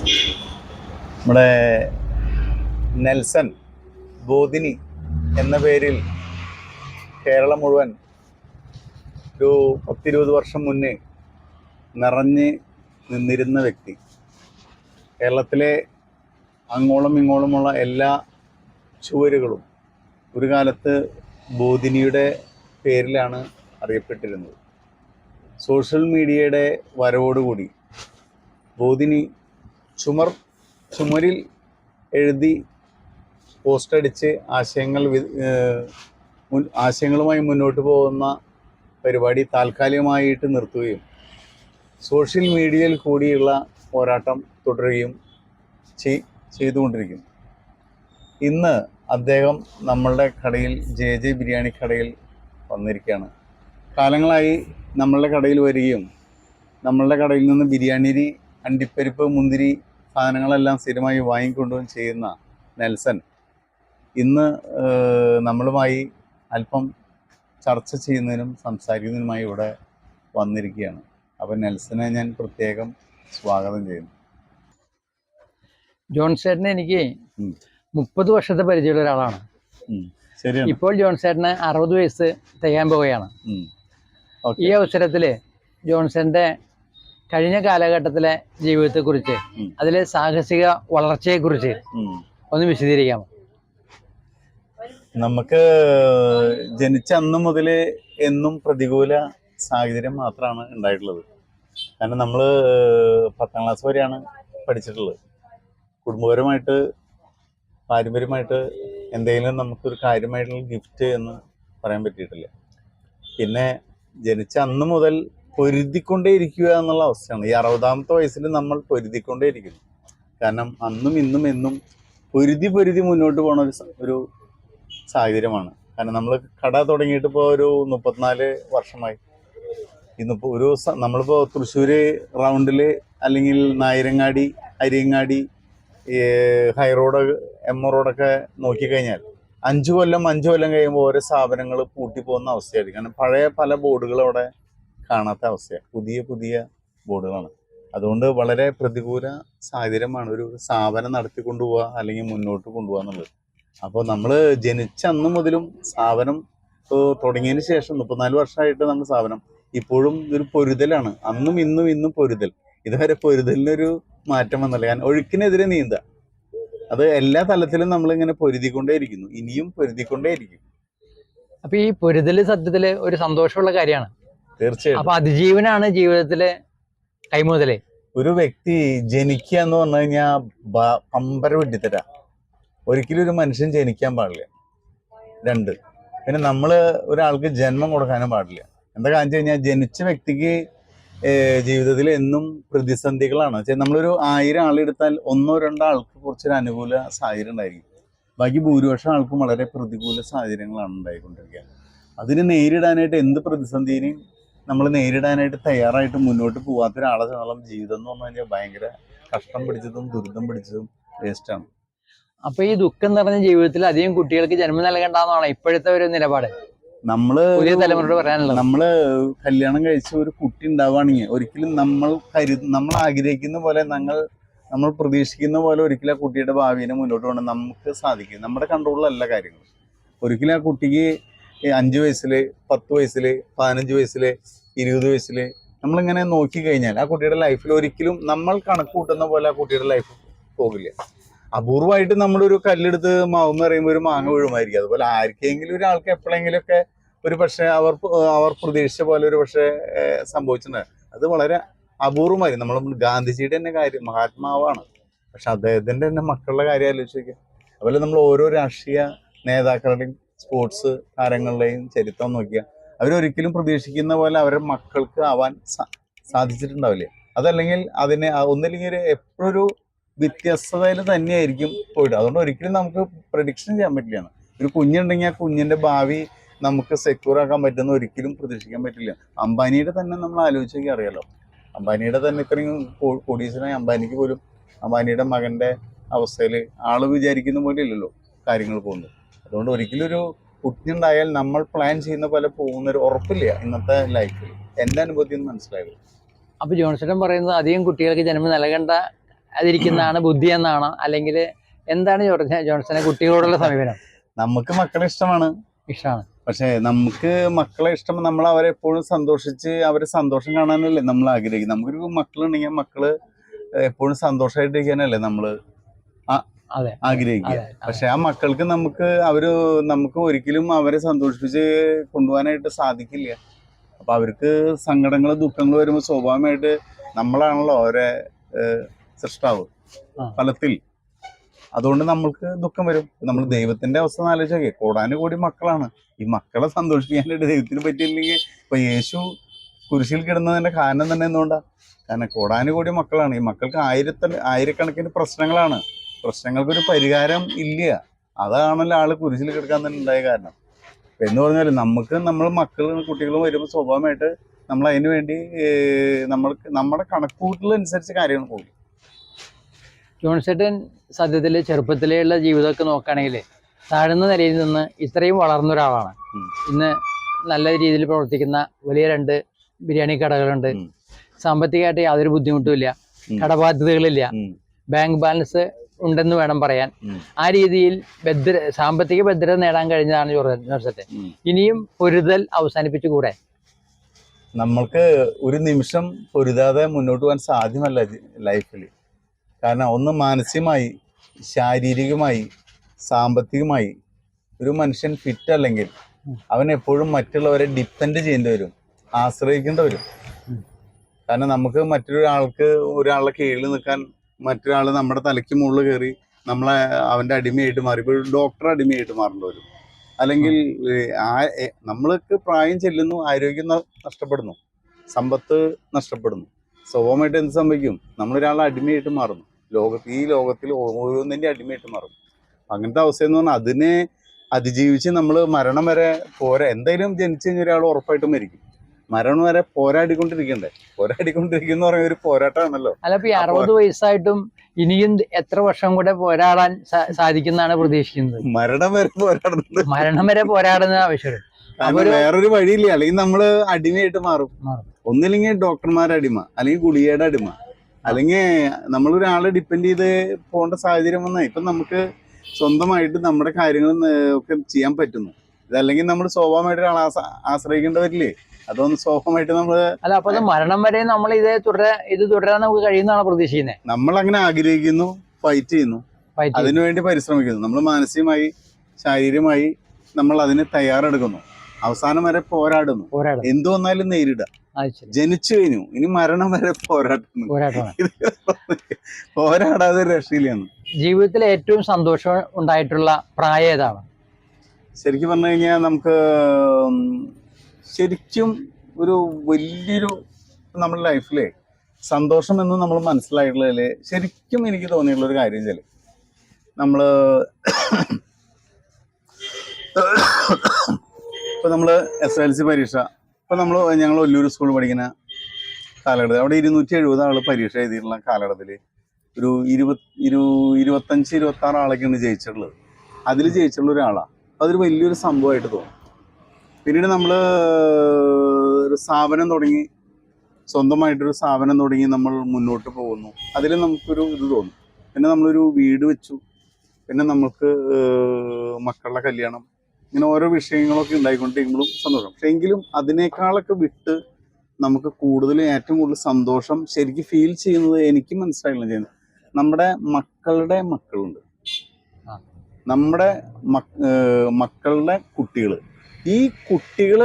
നമ്മുടെ നെൽസൺ ബോധിനി എന്ന പേരിൽ കേരളം മുഴുവൻ ഒരു പത്തിരുപത് വർഷം മുന്നേ നിറഞ്ഞ് നിന്നിരുന്ന വ്യക്തി. കേരളത്തിലെ അങ്ങോളം ഇങ്ങോളമുള്ള എല്ലാ ചുവരുകളും ഒരു കാലത്ത് ബോധിനിയുടെ പേരിലാണ് അറിയപ്പെട്ടിരുന്നത്. സോഷ്യൽ മീഡിയയുടെ വരവോടുകൂടി ബോധിനി ചുമർ ചുമരിൽ എഴുതി പോസ്റ്റ് അടിച്ച് ആശയങ്ങൾ ആശയങ്ങളുമായി മുന്നോട്ട് പോകുന്ന പരിപാടി താൽക്കാലികമായിട്ട് നിർത്തുകയും സോഷ്യൽ മീഡിയയിൽ കൂടിയുള്ള പോരാട്ടം തുടരുകയും ചെയ് ചെയ്തുകൊണ്ടിരിക്കുന്നു. ഇന്ന് അദ്ദേഹം നമ്മളുടെ കടയിൽ ജെ ജെ ബിരിയാണി കടയിൽ വന്നിരിക്കുകയാണ്. കാലങ്ങളായി നമ്മളുടെ കടയിൽ വരികയും നമ്മളുടെ കടയിൽ നിന്ന് ബിരിയാണി അണ്ടിപ്പരിപ്പ് മുന്തിരി സാധനങ്ങളെല്ലാം സ്ഥിരമായി വാങ്ങിക്കൊണ്ടും ചെയ്യുന്ന നെൽസൺ ഇന്ന് നമ്മളുമായി അല്പം ചർച്ച ചെയ്യുന്നതിനും സംസാരിക്കുന്നതിനുമായി ഇവിടെ വന്നിരിക്കുകയാണ്. അപ്പം നെൽസനെ ഞാൻ പ്രത്യേകം സ്വാഗതം ചെയ്യുന്നു. ജോൺ ചേട്ടന് എനിക്ക്. മുപ്പത് വർഷത്തെ പരിചയമുള്ള ഒരാളാണ്. ശരിയാണ്. ഇപ്പോൾ ജോൺ ചേട്ടന് അറുപത് വയസ്സ് തികയാൻ പോവുകയാണ്. ഈ അവസരത്തിൽ ജോൺസന്റെ കഴിഞ്ഞ കാലഘട്ടത്തിലെ ജീവിതത്തെ കുറിച്ച് അതിലെ സാഹസിക വളർച്ചയെ കുറിച്ച് ഒന്ന് വിശദീകരിക്കാമോ? നമുക്ക് ജനിച്ച അന്ന് മുതൽ എന്നും പ്രതികൂല സാഹചര്യം മാത്രമാണ് ഉണ്ടായിട്ടുള്ളത്. കാരണം നമ്മൾ പത്താം ക്ലാസ് വരെയാണ് പഠിച്ചിട്ടുള്ളത്. കുടുംബപരമായിട്ട് പാരമ്പര്യമായിട്ട് എന്തെങ്കിലും നമുക്കൊരു കാര്യമായിട്ടുള്ള ഗിഫ്റ്റ് എന്ന് പറയാൻ പറ്റിയിട്ടില്ല. പിന്നെ ജനിച്ച അന്ന് മുതൽ പൊരുതിക്കൊണ്ടേ ഇരിക്കുക എന്നുള്ള അവസ്ഥയാണ്. ഈ അറുപതാമത്തെ വയസ്സിൽ നമ്മൾ പൊരുതിക്കൊണ്ടേ ഇരിക്കുന്നു കാരണം അന്നും ഇന്നും എന്നും പൊരുതി പൊരുതി മുന്നോട്ട് പോണ ഒരു ഒരു സാഹചര്യമാണ്. കാരണം നമ്മൾ കട തുടങ്ങിയിട്ട് ഇപ്പോൾ ഒരു മുപ്പത്തിനാല് വർഷമായി. ഇന്നിപ്പോൾ ഒരു നമ്മളിപ്പോൾ തൃശ്ശൂർ റൗണ്ടിൽ അല്ലെങ്കിൽ Nayarangadi Ariyangadi high road M റോഡൊക്കെ നോക്കിക്കഴിഞ്ഞാൽ അഞ്ച് കൊല്ലം അഞ്ച് കൊല്ലം കഴിയുമ്പോൾ ഓരോ സ്ഥാപനങ്ങൾ പൂട്ടിപ്പോകുന്ന അവസ്ഥയായിരിക്കും. കാരണം പഴയ പല ബോർഡുകൾ അവിടെ കാണാത്ത അവസ്ഥയാണ്. പുതിയ പുതിയ ബോർഡുകളാണ്. അതുകൊണ്ട് വളരെ പ്രതികൂല സാഹചര്യമാണ് ഒരു സ്ഥാപനം നടത്തിക്കൊണ്ടു പോവുക അല്ലെങ്കിൽ മുന്നോട്ട് കൊണ്ടുപോകുക എന്നുള്ളത്. അപ്പോൾ നമ്മൾ ജനിച്ച അന്ന് മുതലും സ്ഥാപനം തുടങ്ങിയതിന് ശേഷം മുപ്പത്തിനാല് വർഷമായിട്ട് നമ്മൾ സ്ഥാപനം ഇപ്പോഴും ഒരു പൊരുതലാണ്. അന്നും ഇന്നും ഇന്നും പൊരുതൽ. ഇതുവരെ പൊരുതലിനൊരു മാറ്റം വന്നില്ല. കാരണം ഒഴുക്കിനെതിരെ നീന്തുക. അത് എല്ലാ തലത്തിലും നമ്മളിങ്ങനെ പൊരുതിക്കൊണ്ടേയിരിക്കുന്നു ഇനിയും പൊരുതിക്കൊണ്ടേയിരിക്കും അപ്പൊ ഈ പൊരുതൽ സത്യത്തിൽ ഒരു സന്തോഷമുള്ള കാര്യമാണ്. തീർച്ചയായിട്ടും. അപ്പൊ അതിജീവനാണ് ജീവിതത്തിലെ കൈമുതലേ. ഒരു വ്യക്തി ജനിക്കുക എന്ന് പറഞ്ഞു കഴിഞ്ഞാൽ പമ്പര വെട്ടിത്തരാ ഒരിക്കലും ഒരു മനുഷ്യൻ ജനിക്കാൻ പാടില്ല. രണ്ട്. പിന്നെ നമ്മൾ ഒരാൾക്ക് ജന്മം കൊടുക്കാനും പാടില്ല. എന്താ കാണിച്ചു കഴിഞ്ഞാൽ ജനിച്ച വ്യക്തിക്ക് ജീവിതത്തിൽ എന്നും പ്രതിസന്ധികളാണ്. നമ്മളൊരു ആയിരം ആളെടുത്താൽ ഒന്നോ രണ്ടോ ആൾക്ക് കുറച്ചൊരു അനുകൂല സാഹചര്യം ഉണ്ടായിരിക്കും. ബാക്കി ഭൂരിപക്ഷം ആൾക്കും വളരെ പ്രതികൂല സാഹചര്യങ്ങളാണ് ഉണ്ടായിക്കൊണ്ടിരിക്കുക. അതിനെ നേരിടാനായിട്ട് എന്ത് പ്രതിസന്ധിനെയും നമ്മൾ നേരിടാനായിട്ട് തയ്യാറായിട്ട് മുന്നോട്ട് പോകാത്ത ഒരാളെ സംബന്ധിച്ചോളം ജീവിതം എന്ന് പറഞ്ഞു കഴിഞ്ഞാൽ ഭയങ്കര കഷ്ടം പിടിച്ചതും ദുരിതം പിടിച്ചതും വേസ്റ്റാണ് അപ്പൊ ഈ ദുഃഖം നിറഞ്ഞ ജീവിതത്തിൽ അധികം കുട്ടികൾക്ക് ജന്മം നൽകണ്ടെന്നാണ് ഇപ്പോഴത്തെ ഒരു നിലപാട്? നമ്മൾ പുതിയ തലമുറയോട് പറയാനുള്ളത്. നമ്മൾ കല്യാണം കഴിച്ച ഒരു കുട്ടി ഉണ്ടാവുകയാണെങ്കിൽ ഒരിക്കലും നമ്മൾ കരു നമ്മൾ ആഗ്രഹിക്കുന്ന പോലെ ഞങ്ങൾ നമ്മൾ പ്രതീക്ഷിക്കുന്ന പോലെ ഒരിക്കലും ആ കുട്ടിയുടെ ഭാവിനെ മുന്നോട്ട് പോകണം നമുക്ക് സാധിക്കും നമ്മുടെ കൺട്രോളിലല്ല കാര്യങ്ങൾ. ഒരിക്കലും ആ കുട്ടിക്ക് അഞ്ചു അഞ്ച് വയസ്സിൽ പത്ത് വയസ്സിൽ പതിനഞ്ച് വയസ്സിൽ ഇരുപത് വയസ്സിൽ നമ്മളിങ്ങനെ നോക്കി കഴിഞ്ഞാൽ ആ കുട്ടിയുടെ ലൈഫിൽ ഒരിക്കലും നമ്മൾ കണക്ക് കൂട്ടുന്ന പോലെ ആ കുട്ടിയുടെ ലൈഫ് പോകില്ല. അപൂർവമായിട്ട് നമ്മളൊരു കല്ലെടുത്ത് മാവെന്ന് പറയുമ്പോൾ ഒരു മാങ്ങ വീഴുമായിരിക്കും. അതുപോലെ ആർക്കെങ്കിലും ഒരാൾക്ക് എപ്പോഴെങ്കിലുമൊക്കെ ഒരു പക്ഷേ അവർ അവർ പ്രതീക്ഷിച്ച പോലെ ഒരു പക്ഷേ സംഭവിച്ചിട്ടുണ്ട്. അത് വളരെ അപൂർവമായി നമ്മൾ ഗാന്ധിജിയുടെ തന്നെ കാര്യം മഹാത്മാവാണ്. പക്ഷെ അദ്ദേഹത്തിന്റെ തന്നെ മക്കളുടെ കാര്യം ആലോചിച്ച് നോക്കുക അതുപോലെ നമ്മൾ ഓരോ രാഷ്ട്രീയ നേതാക്കളുടെയും സ്പോർട്സ് താരങ്ങളുടെയും ചരിത്രം നോക്കിയാൽ അവരൊരിക്കലും പ്രതീക്ഷിക്കുന്ന പോലെ അവരുടെ മക്കൾക്ക് ആവാൻ സാധിച്ചിട്ടുണ്ടാവില്ല. അതല്ലെങ്കിൽ അതിനെ ഒന്നില്ലെങ്കിൽ ഒരു എപ്പോഴൊരു വ്യത്യസ്തതയിൽ തന്നെയായിരിക്കും പോയിട്ട്. അതുകൊണ്ട് ഒരിക്കലും നമുക്ക് പ്രഡിക്ഷൻ ചെയ്യാൻ പറ്റില്ല. ഒരു കുഞ്ഞുണ്ടെങ്കിൽ ആ കുഞ്ഞിന്റെ ഭാവി നമുക്ക് സെക്യൂർ ആക്കാൻ പറ്റുന്ന ഒരിക്കലും പ്രതീക്ഷിക്കാൻ പറ്റില്ല. അംബാനിയുടെ തന്നെ നമ്മൾ ആലോചിച്ചെങ്കിൽ അറിയാലോ. അംബാനിയുടെ തന്നെ ഇത്രയും കോടീശ്വരനായ അംബാനിക്ക് പോലും അംബാനിയുടെ മകന്റെ അവസ്ഥയിൽ ആൾ വിചാരിക്കുന്ന പോലെ ഇല്ലല്ലോ കാര്യങ്ങൾ പോകുന്നത്. അതുകൊണ്ട് ഒരിക്കലും ഒരു കുഞ്ഞുണ്ടായാൽ നമ്മൾ പ്ലാൻ ചെയ്യുന്ന പോലെ പോകുന്നൊരു ഉറപ്പില്ല ഇന്നത്തെ ലൈഫിൽ എന്റെ അനുഭവത്തിൽ നിന്ന് മനസ്സിലായത്. അപ്പൊ ജോൺസൺ പറയുന്നത് അധികം കുട്ടികൾക്ക് ജന്മം നൽകേണ്ട അതിരിക്കുന്നതാണ് ബുദ്ധി എന്നാണ്. അല്ലെങ്കിൽ എന്താണ് ജോൺസനെ കുട്ടികളോടുള്ള സമീപനം? നമുക്ക് മക്കളെ ഇഷ്ടമാണ്. ഇഷ്ടമാണ്. പക്ഷേ നമുക്ക് മക്കളെ ഇഷ്ടം നമ്മൾ അവരെ എപ്പോഴും സന്തോഷിച്ച് അവരെ സന്തോഷം കാണാനല്ലേ നമ്മൾ ആഗ്രഹിക്കുന്നത്. നമുക്കൊരു മക്കളുണ്ടെങ്കിൽ മക്കൾ എപ്പോഴും സന്തോഷമായിട്ടിരിക്കാനല്ലേ നമ്മൾ അതെ ആഗ്രഹിക്കുക. പക്ഷെ ആ മക്കൾക്ക് നമുക്ക് അവർ നമുക്ക് ഒരിക്കലും അവരെ സന്തോഷിപ്പിച്ച് കൊണ്ടുപോകാനായിട്ട് സാധിക്കില്ല. അപ്പൊ അവർക്ക് സങ്കടങ്ങൾ ദുഃഖങ്ങൾ വരുമ്പോൾ സ്വാഭാവികമായിട്ട് നമ്മളാണല്ലോ അവരെ സൃഷ്ടാവ്. ഫലത്തിൽ. അതുകൊണ്ട് നമ്മൾക്ക് ദുഃഖം വരും. നമ്മൾ ദൈവത്തിന്റെ അവസ്ഥ ആലോചിച്ചേ കോടാനുകൂടി മക്കളാണ്. ഈ മക്കളെ സന്തോഷിപ്പിക്കാനായിട്ട് ദൈവത്തിന് പറ്റിയില്ലെങ്കിൽ ഇപ്പൊ യേശു കുരിശിൽ കിടന്നതിന്റെ കാരണം തന്നെ എന്തുകൊണ്ടാ? കാരണം കൂടാനും കൂടി മക്കളാണ്. ഈ മക്കൾക്ക് ആയിരത്തി ആയിരക്കണക്കിന് പ്രശ്നങ്ങളാണ്. പ്രശ്നങ്ങൾക്കൊരു പരിഹാരം ഇല്ല. അതാണല്ലോ ആൾ കുരിശിൽ കിടക്കാൻ തന്നെ ഉണ്ടായ കാരണം. എന്ന് പറഞ്ഞാൽ നമുക്ക് നമ്മൾ മക്കളും കുട്ടികളും വരുമ്പോൾ സ്വാഭാവികമായിട്ട് നമ്മൾ അതിനു വേണ്ടി നമ്മൾ നമ്മുടെ കണക്കൂട്ടലനുസരിച്ച് കാര്യങ്ങൾ പോകും ജോൺസേട്ടൻ സത്യത്തിൽ ചെറുപ്പത്തിലുള്ള ജീവിതമൊക്കെ നോക്കുകയാണെങ്കിൽ താഴ്ന്ന നിലയിൽ നിന്ന് ഇത്രയും വളർന്ന ഒരാളാണ്. ഇന്ന് നല്ല രീതിയിൽ പ്രവർത്തിക്കുന്ന വലിയ രണ്ട് ബിരിയാണി കടകളുണ്ട്. സാമ്പത്തികമായിട്ട് യാതൊരു ബുദ്ധിമുട്ടും ഇല്ല. കടബാധ്യതകളില്ല. ബാങ്ക് ബാലൻസ് ഉണ്ടെന്ന് വേണം പറയാൻ. ആ രീതിയിൽ ഭദ്ര സാമ്പത്തിക ഭദ്രത നേടാൻ കഴിഞ്ഞതാണ് ജോർജ് ഇനിയും പൊരുതൽ അവസാനിപ്പിച്ചുകൂടെ? നമ്മൾക്ക് ഒരു നിമിഷം പൊരുതാതെ മുന്നോട്ട് പോകാൻ സാധ്യമല്ല ലൈഫിൽ കാരണം ഒന്ന് മാനസികമായി ശാരീരികമായി സാമ്പത്തികമായി ഒരു മനുഷ്യൻ ഫിറ്റ് അല്ലെങ്കിൽ അവൻ എപ്പോഴും മറ്റുള്ളവരെ ഡിപ്പെൻഡ് ചെയ്യേണ്ടി വരും ആശ്രയിക്കേണ്ടി വരും. കാരണം നമുക്ക് മറ്റൊരാൾക്ക് ഒരാളുടെ കീഴിൽ നിൽക്കാൻ മറ്റൊരാൾ നമ്മുടെ തലയ്ക്ക് മുകളിൽ കയറി നമ്മളെ അവന്റെ അടിമയായിട്ട് മാറി. ഇപ്പോൾ ഡോക്ടർ അടിമയായിട്ട് മാറേണ്ടി വരും അല്ലെങ്കിൽ നമ്മൾക്ക് പ്രായം ചെല്ലുന്നു ആരോഗ്യം നഷ്ടപ്പെടുന്നു സമ്പത്ത് നഷ്ടപ്പെടുന്നു. സ്വഭാവമായിട്ട് എന്ത് സംഭവിക്കും? നമ്മളൊരാളെ അടിമയായിട്ട് മാറുന്നു. ലോകത്ത് ഈ ലോകത്തിൽ ഓരോന്നിന്റെ അടിമയായിട്ട് മാറും. അങ്ങനത്തെ അവസ്ഥ എന്ന് പറഞ്ഞാൽ അതിനെ അതിജീവിച്ച് നമ്മൾ മരണം വരെ പോരാ. എന്തായാലും ജനിച്ചു കഴിഞ്ഞാൽ ഒരാൾ ഉറപ്പായിട്ടും മരിക്കും. മരണം വരെ പോരാടിക്കൊണ്ടിരിക്കണ്ടേ? പോരാടിക്കൊണ്ടിരിക്കുന്ന പറയുന്ന ഒരു പോരാട്ടമാണല്ലോ. അല്ല ഈ അറുപത് വയസ്സായിട്ടും ഇനിയും എത്ര വർഷം കൂടെ പോരാടാൻ സാധിക്കുന്നതാണ് പ്രതീക്ഷിക്കുന്നത്. മരണം വരെ പോരാടുന്നത്. മരണം വരെ പോരാടുന്ന ആവശ്യമുണ്ട്. വേറൊരു വഴിയില്ല. അല്ലെങ്കിൽ നമ്മൾ അടിമയായിട്ട് മാറും. മാറും. ഒന്നില്ലെങ്കിൽ ഡോക്ടർമാരുടെ അടിമ അല്ലെങ്കിൽ ഗുളികയുടെ അടിമ അല്ലെങ്കിൽ നമ്മൾ ഒരാളെ ഡിപ്പെൻഡ് ചെയ്ത് പോകേണ്ട സാഹചര്യം വന്നാൽ ഇപ്പം നമുക്ക് സ്വന്തമായിട്ട് നമ്മുടെ കാര്യങ്ങൾ ഒക്കെ ചെയ്യാൻ പറ്റുന്നു. ഇതല്ലെങ്കിൽ നമ്മൾ സ്വാഭാവികമായിട്ട് ഒരാളെ ആശ്രയിക്കേണ്ടവരില്ലേ അതൊന്ന് സ്വാഭാവികമായിട്ട് നമ്മൾ അല്ല അപ്പൊ മരണം വരെ നമ്മൾ ഇതേ തുടരാ ഇത് തുടരാൻ നമുക്ക് കഴിയുന്നതാണ് പ്രതീക്ഷിക്കുന്നത് നമ്മൾ അങ്ങനെ ആഗ്രഹിക്കുന്നു ഫൈറ്റ് ചെയ്യുന്നു. അതിനുവേണ്ടി പരിശ്രമിക്കുന്നു. നമ്മൾ മാനസികമായി ശാരീരികമായി നമ്മൾ അതിന് തയ്യാറെടുക്കുന്നു. അവസാനം വരെ പോരാടുന്നു. പോരാടം എന്തു വന്നാലും നേരിടുക. ജനിച്ചു കഴിഞ്ഞു. ഇനി മരണം വരെ പോരാട്ടുന്നു ഇത് പോരാടാതെ രക്ഷയില്ലെന്ന്. ജീവിതത്തിൽ ഏറ്റവും സന്തോഷം ഉണ്ടായിട്ടുള്ള പ്രായം ഏതാണ്? ശരിക്കും പറഞ്ഞു കഴിഞ്ഞാൽ നമുക്ക് ശരിക്കും ഒരു വലിയൊരു നമ്മുടെ ലൈഫിലെ സന്തോഷം എന്ന് നമ്മൾ മനസ്സിലായിട്ടുള്ളതിൽ ശരിക്കും എനിക്ക് തോന്നിയിട്ടുള്ള ഒരു കാര്യം വെച്ചാൽ നമ്മൾ ഇപ്പൊ നമ്മൾ എസ് എൽ സി പരീക്ഷ ഇപ്പൊ നമ്മൾ ഞങ്ങൾ ഒല്ലൂർ സ്കൂളിൽ പഠിക്കുന്ന കാലഘട്ടത്തിൽ അവിടെ ഇരുന്നൂറ്റി എഴുപത് ആൾ പരീക്ഷ എഴുതിയിട്ടുള്ള കാലഘട്ടത്തിൽ ഒരു ഇരുപത് ഇരു ഇരുപത്തഞ്ച് ഇരുപത്തി ആറ് ആളൊക്കെയാണ് ജയിച്ചിട്ടുള്ളത്. അതിൽ ജയിച്ചിട്ടുള്ള ഒരാളാണ് അതൊരു വലിയൊരു സംഭവമായിട്ട് തോന്നും. പിന്നീട് നമ്മൾ ഒരു സ്ഥാപനം തുടങ്ങി. സ്വന്തമായിട്ടൊരു സ്ഥാപനം തുടങ്ങി നമ്മൾ മുന്നോട്ട് പോകുന്നു. അതിൽ നമുക്കൊരു ഇത് തോന്നും. പിന്നെ നമ്മളൊരു വീട് വെച്ചു. പിന്നെ നമുക്ക് മക്കളുടെ കല്യാണം. ഇങ്ങനെ ഓരോ വിഷയങ്ങളൊക്കെ ഉണ്ടായിക്കൊണ്ടിരിക്കുമ്പോഴും സന്തോഷം. പക്ഷെ എങ്കിലും അതിനേക്കാളൊക്കെ വിട്ട് നമുക്ക് കൂടുതൽ ഏറ്റവും കൂടുതൽ സന്തോഷം ശരിക്കും ഫീൽ ചെയ്യുന്നത് എനിക്ക് മനസ്സിലായില്ല ചെയ്യുന്നത് നമ്മുടെ മക്കളുടെ മക്കളുണ്ട്. നമ്മുടെ മക്- മക്കളുടെ കുട്ടികൾ ഈ കുട്ടികൾ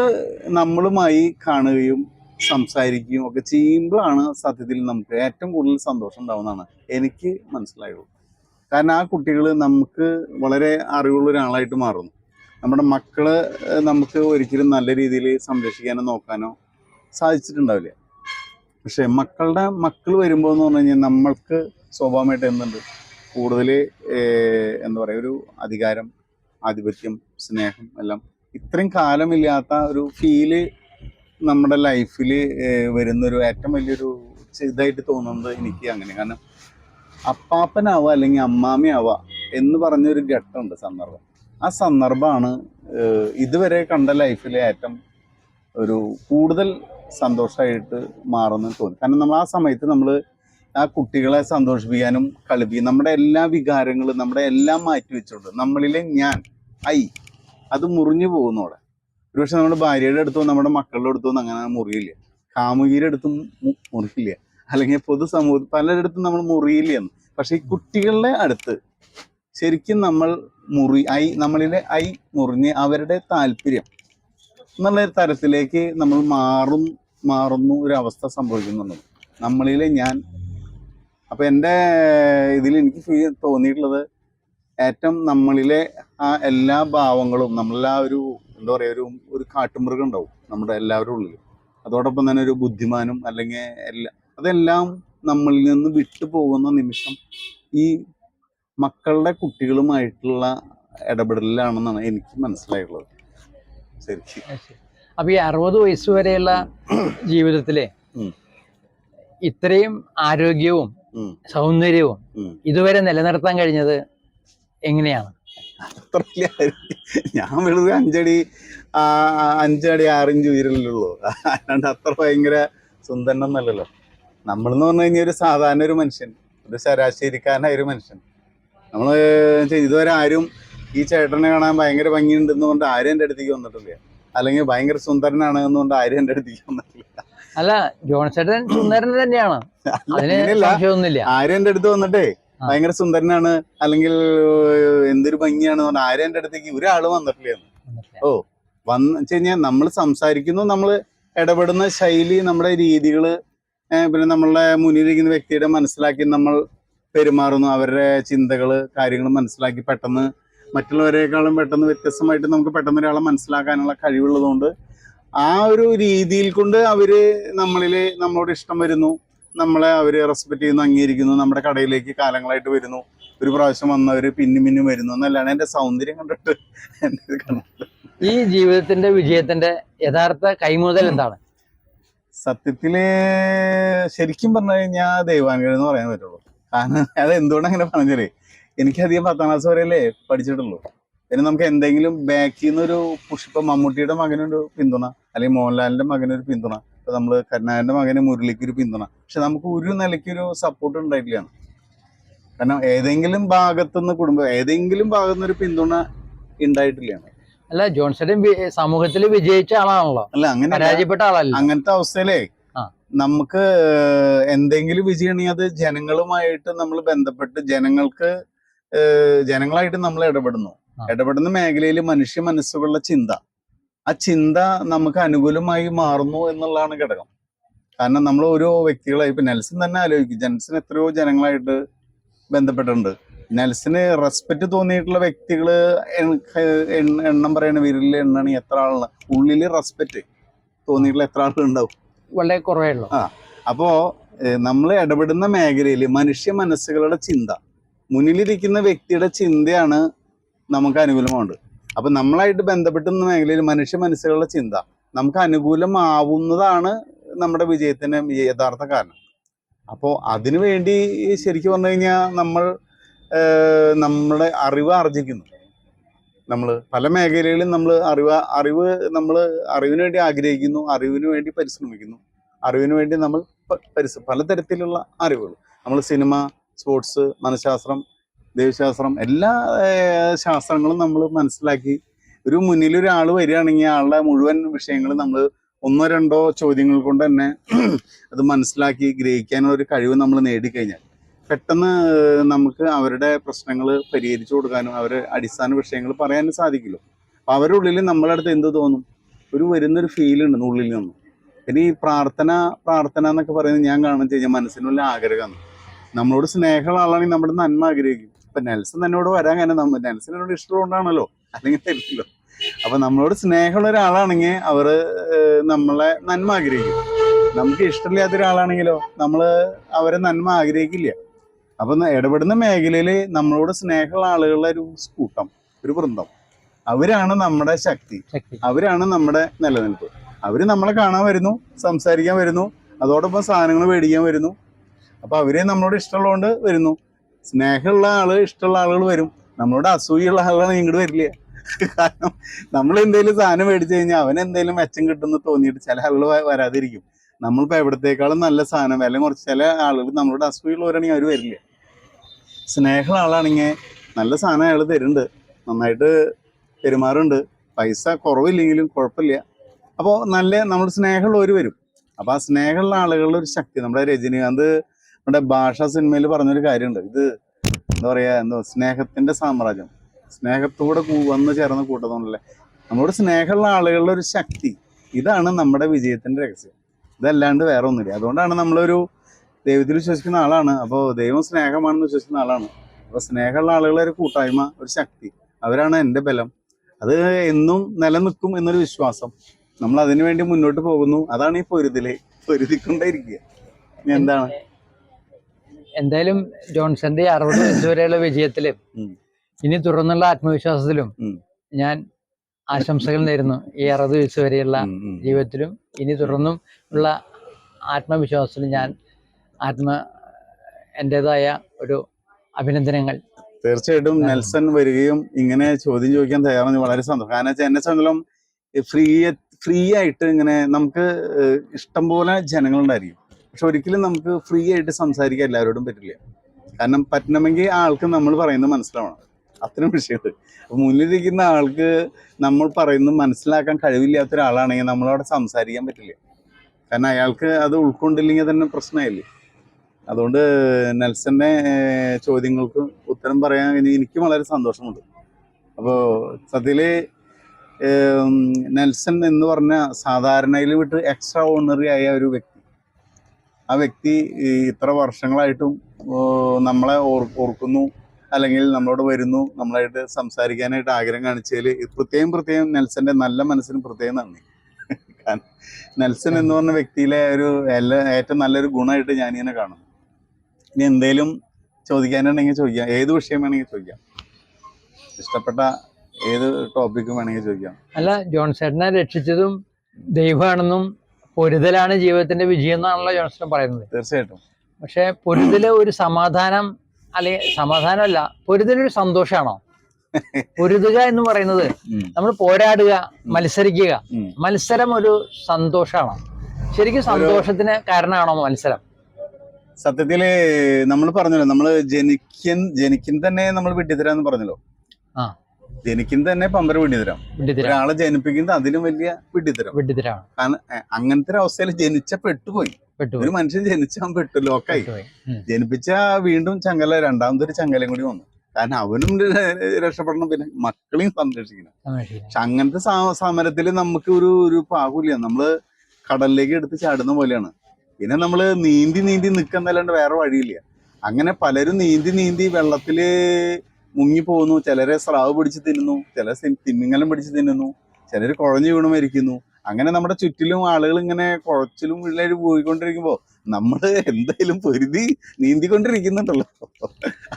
നമ്മളുമായി കാണുകയും സംസാരിക്കുകയും ഒക്കെ ചെയ്യുമ്പോഴാണ് സത്യത്തിൽ നമുക്ക് ഏറ്റവും കൂടുതൽ സന്തോഷം ഉണ്ടാവുന്നതാണ്. എനിക്ക് മനസ്സിലായുള്ളൂ. കാരണം ആ കുട്ടികൾ നമുക്ക് വളരെ അറിവുള്ള ഒരാളായിട്ട് മാറുന്നു. നമ്മുടെ മക്കൾ നമുക്ക് ഒരിക്കലും നല്ല രീതിയിൽ സംരക്ഷിക്കാനോ നോക്കാനോ സാധിച്ചിട്ടുണ്ടാവില്ല. പക്ഷെ മക്കളുടെ മക്കൾ വരുമ്പോൾ എന്ന് പറഞ്ഞു കഴിഞ്ഞാൽ നമ്മൾക്ക് സ്വാഭാവികമായിട്ട് എന്തുണ്ട്? കൂടുതൽ എന്താ പറയുക ഒരു അധികാരം ആധിപത്യം സ്നേഹം എല്ലാം ഇത്രയും കാലമില്ലാത്ത ഒരു ഫീൽ നമ്മുടെ ലൈഫിൽ വരുന്നൊരു ഏറ്റവും വലിയൊരു ഇതായിട്ട് തോന്നുന്നത് എനിക്ക് അങ്ങനെ. കാരണം അപ്പാപ്പനാവുക അല്ലെങ്കിൽ അമ്മാമയാവുക എന്ന് പറഞ്ഞൊരു ഘട്ടമുണ്ട് സന്ദർഭം. ആ സന്ദർഭമാണ് ഇതുവരെ കണ്ട ലൈഫിലെ ഏറ്റവും ഒരു കൂടുതൽ സന്തോഷമായിട്ട് മാറുമെന്ന് തോന്നി. കാരണം നമ്മൾ ആ സമയത്ത് നമ്മൾ ആ കുട്ടികളെ സന്തോഷിപ്പിക്കാനും കളിപ്പിക്കും നമ്മുടെ എല്ലാ വികാരങ്ങളും നമ്മുടെ എല്ലാം മാറ്റി വെച്ചുകൊണ്ട് നമ്മളിലെ ഞാൻ ഐ അത് മുറിഞ്ഞു പോകുന്നു അവിടെ. ഒരുപക്ഷെ നമ്മുടെ ഭാര്യയുടെ അടുത്തോ നമ്മുടെ മക്കളുടെ അടുത്തോ അങ്ങനെ മുറിയില്ല. കാമുകിയുടെ അടുത്തും മുറിയില്ല. അല്ലെങ്കിൽ പൊതുസമൂഹത്തിൽ പലരിടത്തും നമ്മൾ മുറിയില്ല എന്ന് പക്ഷെ ഈ കുട്ടികളുടെ അടുത്ത് ശരിക്കും നമ്മൾ മുറി ഐ നമ്മളിലെ ഐ മുറിഞ്ഞ് അവരുടെ താല്പര്യം എന്നുള്ള തരത്തിലേക്ക് നമ്മൾ മാറും മാറുന്നു ഒരു അവസ്ഥ സംഭവിക്കുന്നുണ്ട്. നമ്മളിലെ ഞാൻ അപ്പൊ എന്റെ ഇതിൽ എനിക്ക് തോന്നിയിട്ടുള്ളത് ഏറ്റവും നമ്മളിലെ ആ എല്ലാ ഭാവങ്ങളും നമ്മളെ ഒരു എന്താ പറയുക ഒരു ഒരു കാട്ടുമൃഗം ഉണ്ടാവും നമ്മുടെ എല്ലാവരുടെ ഉള്ളിൽ അതോടൊപ്പം തന്നെ ഒരു ബുദ്ധിമാനും അല്ലെങ്കിൽ എല്ലാ അതെല്ലാം നമ്മളിൽ നിന്ന് വിട്ടു പോകുന്ന നിമിഷം ഈ മക്കളുടെ കുട്ടികളുമായിട്ടുള്ള ഇടപെടലിലാണെന്നാണ് എനിക്ക് മനസ്സിലായിട്ടുള്ളത്. ശരിക്കും അപ്പൊ ഈ അറുപത് വയസ്സ് വരെയുള്ള ജീവിതത്തിലെ ഇത്രയും ആരോഗ്യവും സൗന്ദര്യവും ഇതുവരെ നിലനിർത്താൻ കഴിഞ്ഞത് എങ്ങനെയാണ്? അത്ര ഞാൻ വെറുതെ അഞ്ചടി അഞ്ചടി ആറിഞ്ച് ഉയരല്ലുള്ളൂ അല്ലാണ്ട് അത്ര ഭയങ്കര സുന്ദരനൊന്നല്ലല്ലോ. നമ്മളെന്ന് പറഞ്ഞു കഴിഞ്ഞാൽ ഒരു സാധാരണ ഒരു മനുഷ്യൻ ഒരു ശരാശരിക്കാരനായ ഒരു മനുഷ്യൻ. നമ്മൾ ഇതുവരെ ആരും ഈ ചേട്ടനെ കാണാൻ ഭയങ്കര ഭംഗിയുണ്ടെന്ന് കൊണ്ട് ആരും എന്റെ അടുത്തേക്ക് വന്നിട്ടില്ല. അല്ലെങ്കിൽ ഭയങ്കര സുന്ദരനാണ് എന്നുകൊണ്ട് ആരും എന്റെ അടുത്തേക്ക് വന്നിട്ടില്ല. അല്ല ജോൺ ചേട്ടൻ സുന്ദരൻ തന്നെയാണ്. ആരും എന്റെ അടുത്ത് വന്നിട്ടേ. ഭയങ്കര സുന്ദരനാണ്. അല്ലെങ്കിൽ എന്തൊരു ഭംഗിയാണ് ആരും എന്റെ അടുത്തേക്ക് ഒരാൾ വന്നിട്ടില്ല. ഓ വന്ന് വെച്ച് കഴിഞ്ഞാൽ നമ്മൾ സംസാരിക്കുന്നു നമ്മൾ ഇടപെടുന്ന ശൈലി നമ്മുടെ രീതികൾ പിന്നെ നമ്മളുടെ മുന്നിലിരിക്കുന്ന വ്യക്തിയുടെ മനസ്സിലാക്കി നമ്മൾ പെരുമാറുന്നു. അവരുടെ ചിന്തകൾ കാര്യങ്ങൾ മനസ്സിലാക്കി പെട്ടെന്ന്. മറ്റുള്ളവരെക്കാളും പെട്ടെന്ന് വ്യത്യസ്തമായിട്ട് നമുക്ക് പെട്ടെന്ന് ഒരാളെ മനസ്സിലാക്കാനുള്ള കഴിവുള്ളതുകൊണ്ട് ആ ഒരു രീതിയിൽ കൊണ്ട് അവർ നമ്മളിൽ നമ്മളോട് ഇഷ്ടം വരുന്നു. നമ്മളെ അവർ റെസ്പെക്ട് ചെയ്യുന്നു അംഗീകരിക്കുന്നു നമ്മുടെ കടയിലേക്ക് കാലങ്ങളായിട്ട് വരുന്നു. ഒരു പ്രാവശ്യം വന്നവർ പിന്നും പിന്നും വരുന്നു എന്നല്ലാണ് എന്റെ സൗന്ദര്യം കണ്ടിട്ട് ഈ ജീവിതത്തിന്റെ വിജയത്തിന്റെ യഥാർത്ഥ കൈമുതൽ എന്താണ്? സത്യത്തിൽ ശരിക്കും പറഞ്ഞു കഴിഞ്ഞാൽ ദൈവാനുഗ്രഹം എന്ന് പറയാൻ പറ്റുള്ളൂ. കാരണം അത് എന്തുകൊണ്ട് അങ്ങനെ പറഞ്ഞാലേ എനിക്കധികം പത്താം ക്ലാസ് വരെയല്ലേ പഠിച്ചിട്ടുള്ളൂ. പിന്നെ നമുക്ക് എന്തെങ്കിലും ബാക്കിൽ നിന്നൊരു പുഷ് ഇപ്പൊ മമ്മൂട്ടിയുടെ മകനൊരു പിന്തുണ അല്ലെങ്കിൽ മോഹൻലാലിന്റെ മകനൊരു പിന്തുണ ഇപ്പൊ നമ്മൾ കരുണാകരന്റെ മകന് മുരളിക്ക് ഒരു പിന്തുണ പക്ഷെ നമുക്ക് ഒരു നിലയ്ക്കൊരു സപ്പോർട്ട് ഉണ്ടായിട്ടില്ല. കാരണം ഏതെങ്കിലും ഭാഗത്തുനിന്ന് കുടുംബം ഏതെങ്കിലും ഭാഗത്തു നിന്നൊരു ഒരു പിന്തുണ ഉണ്ടായിട്ടില്ല. അല്ല ജോൺസൺ സമൂഹത്തിൽ വിജയിച്ച ആളാണല്ലോ. അല്ല അങ്ങനെ പരാജയപ്പെട്ട ആളല്ല? അങ്ങനത്തെ അവസ്ഥയിലേ നമുക്ക് എന്തെങ്കിലും വിജയമാണെങ്കിൽ അത് ജനങ്ങളുമായിട്ട് നമ്മൾ ബന്ധപ്പെട്ട് ജനങ്ങൾക്ക് ജനങ്ങളായിട്ട് നമ്മൾ ഇടപെടുന്നു. ഇടപെടുന്ന മേഖലയിൽ മനുഷ്യ മനസ്സുകളുടെ ചിന്ത. ആ ചിന്ത നമുക്ക് അനുകൂലമായി മാറുന്നു എന്നുള്ളതാണ് ഘടകം. കാരണം നമ്മൾ ഓരോ വ്യക്തികളായി. ഇപ്പൊ നെൽസൺ തന്നെ ആലോചിക്കും. ജെൻസൺ എത്രയോ ജനങ്ങളായിട്ട് ബന്ധപ്പെട്ടിട്ടുണ്ട്. നെൽസന് റെസ്പെക്റ്റ് തോന്നിയിട്ടുള്ള എൺ- എണ്ണം പറയണ വിരലിൽ എണ്ണാണെങ്കിൽ എത്ര ആളാണ് ഉള്ളിൽ റെസ്പെക്റ്റ് തോന്നിയിട്ടുള്ള എത്ര ആളുണ്ടാവും വളരെ കുറവേ ഉള്ളൂ അപ്പോ നമ്മൾ ഇടപെടുന്ന മേഖലയിൽ മനുഷ്യ മനസ്സുകളുടെ ചിന്ത മുന്നിലിരിക്കുന്ന വ്യക്തിയുടെ ചിന്തയാണ് നമുക്ക് അനുകൂലമുണ്ട് അപ്പൊ നമ്മളായിട്ട് ബന്ധപ്പെട്ടുന്ന മേഖലയിൽ മനുഷ്യ മനസ്സുകളുടെ ചിന്ത നമുക്ക് അനുകൂലമാവുന്നതാണ് നമ്മുടെ വിജയത്തിന് യഥാർത്ഥ കാരണം. അപ്പോൾ അതിനു വേണ്ടി ശരിക്കും പറഞ്ഞു കഴിഞ്ഞാൽ നമ്മൾ നമ്മുടെ അറിവ് ആർജിക്കുന്നു നമ്മൾ പല മേഖലകളിലും നമ്മൾ അറിവ് അറിവ് നമ്മൾ അറിവിന് വേണ്ടി ആഗ്രഹിക്കുന്നു അറിവിന് വേണ്ടി പരിശ്രമിക്കുന്നു അറിവിന് വേണ്ടി നമ്മൾ പരിശ്ര പലതരത്തിലുള്ള അറിവുകൾ. നമ്മൾ സിനിമ സ്പോർട്സ് മനഃശാസ്ത്രം ദൈവശാസ്ത്രം എല്ലാ ശാസ്ത്രങ്ങളും നമ്മൾ മനസ്സിലാക്കി ഒരു മുന്നിൽ ഒരാൾ വരികയാണെങ്കിൽ ആളുടെ മുഴുവൻ വിഷയങ്ങളും നമ്മൾ ഒന്നോ രണ്ടോ ചോദ്യങ്ങൾ കൊണ്ട് തന്നെ അത് മനസ്സിലാക്കി ഗ്രഹിക്കാനുള്ള ഒരു കഴിവ് നമ്മൾ നേടിക്കഴിഞ്ഞാൽ പെട്ടെന്ന് നമുക്ക് അവരുടെ പ്രശ്നങ്ങൾ പരിഹരിച്ചു കൊടുക്കാനും അവരെ അടിസ്ഥാന വിഷയങ്ങൾ പറയാനും സാധിക്കില്ല. അപ്പം അവരുടെ ഉള്ളിൽ നമ്മളെ അടുത്ത് എന്ത് തോന്നും? ഒരു വരുന്നൊരു ഫീൽ ഉണ്ട് ഉള്ളിൽ നിന്ന്. പിന്നെ ഈ പ്രാർത്ഥന പ്രാർത്ഥന എന്നൊക്കെ പറയുന്നത് ഞാൻ കാണുന്നത് കഴിഞ്ഞാൽ മനസ്സിനുള്ള ആഗ്രഹമാണ്. നമ്മളോട് സ്നേഹമുള്ള ആളാണെങ്കിൽ നമ്മുടെ നന്മ ആഗ്രഹിക്കും. ഇപ്പം നെൽസൺ എന്നോട് വരാൻ കാരണം നമ്മൾ നെൽസൺ എന്നോട് ഇഷ്ടമുള്ളതുകൊണ്ടാണല്ലോ അല്ലെങ്കിൽ തരില്ലല്ലോ. അപ്പൊ നമ്മളോട് സ്നേഹമുള്ള ഒരാളാണെങ്കിൽ അവർ നമ്മളെ നന്മ ആഗ്രഹിക്കും. നമുക്ക് ഇഷ്ടമില്ലാത്ത ഒരാളാണെങ്കിലോ നമ്മൾ അവരെ നന്മ ആഗ്രഹിക്കില്ല. അപ്പൊ ഇടപെടുന്ന മേഖലയിൽ നമ്മളോട് സ്നേഹമുള്ള ആളുകളുടെ ഒരു കൂട്ടം ഒരു വൃന്ദം. അവരാണ് നമ്മുടെ ശക്തി. അവരാണ് നമ്മുടെ നിലനിൽപ്പ്. അവർ നമ്മളെ കാണാൻ വരുന്നു സംസാരിക്കാൻ വരുന്നു അതോടൊപ്പം സാധനങ്ങൾ മേടിക്കാൻ വരുന്നു. അപ്പൊ അവരെ നമ്മളോട് ഇഷ്ടമുള്ളതുകൊണ്ട് വരുന്നു. സ്നേഹമുള്ള ആൾ ഇഷ്ടമുള്ള ആളുകൾ വരും. നമ്മളോട് അസൂയുള്ള ആളാണ് ഇങ്ങോട്ട് വരില്ല. കാരണം നമ്മൾ എന്തെങ്കിലും സാധനം മേടിച്ചു കഴിഞ്ഞാൽ അവൻ എന്തെങ്കിലും മെച്ചം കിട്ടുമെന്ന് തോന്നിയിട്ട് ചില ആളുകൾ വരാതിരിക്കും. നമ്മളിപ്പോ എവിടത്തേക്കാളും നല്ല സാധനം വില കുറച്ച് ചില ആളുകൾ നമ്മളോട് അസൂയുള്ളവരാണെങ്കിൽ അവർ വരില്ല. സ്നേഹമുള്ള ആളാണെങ്കിൽ നല്ല സാധനം അയാൾ തരുന്നുണ്ട് നന്നായിട്ട് പെരുമാറുന്നുണ്ട് പൈസ കുറവില്ലെങ്കിലും കുഴപ്പമില്ല അപ്പോൾ നല്ല നമ്മൾ സ്നേഹമുള്ളവർ വരും. അപ്പോൾ ആ സ്നേഹമുള്ള ആളുകളുടെ ഒരു ശക്തി നമ്മുടെ രജനീകാന്ത് നമ്മുടെ ഭാഷാ സിനിമയിൽ പറഞ്ഞൊരു കാര്യമുണ്ട് ഇത് എന്താ പറയുക എന്തോ സ്നേഹത്തിന്റെ സാമ്രാജ്യം. സ്നേഹത്തോടെ വന്നു ചേർന്ന് കൂട്ടത്തോണ്ടല്ലേ? നമ്മളോട് സ്നേഹമുള്ള ആളുകളുടെ ഒരു ശക്തി ഇതാണ് നമ്മുടെ വിജയത്തിന്റെ രഹസ്യം. ഇതല്ലാണ്ട് വേറെ ഒന്നുമില്ല അതുകൊണ്ടാണ് നമ്മളൊരു ദൈവത്തിൽ വിശ്വസിക്കുന്ന ആളാണ്. അപ്പോൾ ദൈവം സ്നേഹമാണെന്ന് വിശ്വസിക്കുന്ന ആളാണ്. അപ്പോൾ സ്നേഹമുള്ള ആളുകളുടെ ഒരു കൂട്ടായ്മ ഒരു ശക്തി അവരാണ് എന്റെ ബലം. അത് എന്നും നിലനിൽക്കും എന്നൊരു വിശ്വാസം നമ്മൾ അതിനു വേണ്ടി മുന്നോട്ട് പോകുന്നു. അതാണ് ഈ പൊരുതിൽ പൊരുതിക്കൊണ്ടേയിരിക്കുക. എന്താണ്? എന്തായാലും ജോൺസന്റെ അറുപത് വയസ്സ് വരെയുള്ള വിജയത്തിൽ. ഇനി തുടർന്നുള്ള ആത്മവിശ്വാസത്തിലും ഞാൻ ആശംസകൾ നേരുന്നു. ഈ അറുപത് വയസ്സ് വരെയുള്ള. ജീവിതത്തിലും ഇനി തുടർന്നും ഉള്ള ആത്മവിശ്വാസത്തിലും ഞാൻ ആത്മ എന്റെതായ ഒരു അഭിനന്ദനങ്ങൾ. തീർച്ചയായിട്ടും നെൽസൺ വരികയും ഇങ്ങനെ ചോദ്യം ചോദിക്കാൻ തയ്യാറാണ് വളരെ സന്തോഷം. കാരണം വെച്ചാൽ എന്നെ സംബന്ധിച്ചോളം ഫ്രീ ഫ്രീ ആയിട്ട് ഇങ്ങനെ നമുക്ക് ഇഷ്ടം പോലെ ജനങ്ങളുണ്ടായിരിക്കും പക്ഷെ ഒരിക്കലും നമുക്ക് ഫ്രീ ആയിട്ട് സംസാരിക്കാൻ എല്ലാവരോടും പറ്റില്ല. കാരണം പറ്റണമെങ്കിൽ ആൾക്ക് നമ്മൾ പറയുന്നത് മനസ്സിലാവണം. അത്രയും വിഷയമുണ്ട്. അപ്പൊ മുന്നിലിരിക്കുന്ന ആൾക്ക് നമ്മൾ പറയുന്നത് മനസ്സിലാക്കാൻ കഴിവില്ലാത്ത ഒരാളാണെങ്കിൽ നമ്മളവിടെ സംസാരിക്കാൻ പറ്റില്ല. കാരണം അയാൾക്ക് അത് ഉൾക്കൊണ്ടില്ലെങ്കിൽ തന്നെ പ്രശ്നമായില്ലേ? അതുകൊണ്ട് നെൽസന്റെ ചോദ്യങ്ങൾക്ക് ഉത്തരം പറയാൻ എനിക്ക് വളരെ സന്തോഷമുണ്ട്. അപ്പോൾ സത്യത്തിൽ നെൽസൺ എന്ന് പറഞ്ഞ സാധാരണയിൽ വിട്ട് എക്സ്ട്രാ ഓർഡിനറി ആയ ഒരു വ്യക്തി. ആ വ്യക്തി ഇത്ര വർഷങ്ങളായിട്ടും നമ്മളെ ഓർ ഓർക്കുന്നു. അല്ലെങ്കിൽ നമ്മളോട് വരുന്നു നമ്മളായിട്ട് സംസാരിക്കാനായിട്ട് ആഗ്രഹം കാണിച്ചതിൽ പ്രത്യേകം പ്രത്യേകം നെൽസന്റെ നല്ല മനസ്സിന് പ്രത്യേകം നന്ദി. കാരണം നെൽസൺ എന്ന് പറഞ്ഞ വ്യക്തിയിലെ ഒരു എല്ലാ ഏറ്റവും നല്ലൊരു ഗുണമായിട്ട് ഞാനിങ്ങനെ കാണുന്നു. ഇനി എന്തേലും ചോദിക്കാനുണ്ടെങ്കിൽ ചോദിക്കാം. ഏത് വിഷയം വേണമെങ്കിൽ ചോദിക്കാം. ഇഷ്ടപ്പെട്ട ഏത് ടോപ്പിക്കും വേണമെങ്കിൽ ചോദിക്കാം. അല്ല ജോൺസേട്ടനെ രക്ഷിച്ചതും ദൈവമാണെന്നും പൊരുതലാണ് ജീവിതത്തിന്റെ വിജയം എന്നാണല്ലോ ജോൺസൺ പറയുന്നത്. തീർച്ചയായിട്ടും. പക്ഷെ പൊരുതൽ ഒരു സമാധാനം അല്ലെങ്കിൽ സമാധാനമല്ല. പൊരുതലൊരു സന്തോഷമാണോ പൊരുതുക എന്ന് പറയുന്നത് നമ്മൾ പോരാടുക മത്സരിക്കുക. മത്സരം ഒരു സന്തോഷമാണോ ശരിക്കും സന്തോഷത്തിന് കാരണമാണോ മത്സരം? സത്യത്തിൽ നമ്മൾ പറഞ്ഞല്ലോ നമ്മൾ ജനിക്കൻ ജനിക്കൻ തന്നെ നമ്മൾ വിട്ടിത്തരാന്ന് പറഞ്ഞല്ലോ. ആ. ജനിക്കും തന്നെ പമ്പര വിഡിതരം ഒരാളെ ജനിപ്പിക്കുന്നത് അതിലും വലിയ വിഡിതരം വിഡ്ഢിത്തരാണ് കാരണം അങ്ങനത്തെ ഒരു അവസ്ഥയിൽ ജനിച്ച പെട്ടുപോയി. ഒരു മനുഷ്യൻ ജനിച്ചാൻ പെട്ടു ലോക്കായി. ജനിപ്പിച്ച വീണ്ടും ചങ്ങല രണ്ടാമതൊരു ചങ്ങലയും കൂടി വന്നു. കാരണം അവനും രക്ഷപ്പെടണം. പിന്നെ മക്കളെയും സംരക്ഷിക്കണം. പക്ഷെ അങ്ങനത്തെ സമരത്തിൽ നമുക്ക് ഒരു ഒരു പാകൂല്ല. നമ്മൾ കടലിലേക്ക് എടുത്ത് ചാടുന്ന പോലെയാണ്. പിന്നെ നമ്മൾ നീന്തി നീന്തി നിൽക്കുന്നല്ലാണ്ട് വേറെ വഴിയില്ല. അങ്ങനെ പലരും നീന്തി നീന്തി വെള്ളത്തിൽ മുങ്ങി പോകുന്നു. ചിലരെ സ്രാവ് പിടിച്ച് തിന്നുന്നു. ചില തിമിങ്ങലം പിടിച്ച് തിന്നുന്നു. ചിലർ കുഴഞ്ഞു വീണു മരിക്കുന്നു. അങ്ങനെ നമ്മുടെ ചുറ്റിലും ആളുകൾ ഇങ്ങനെ കുഴച്ചിലും വീട്ടിലേക്ക് പോയിക്കൊണ്ടിരിക്കുമ്പോൾ നമ്മൾ എന്തായാലും പൊരുതി നീന്തിക്കൊണ്ടിരിക്കുന്നുണ്ടല്ലോ.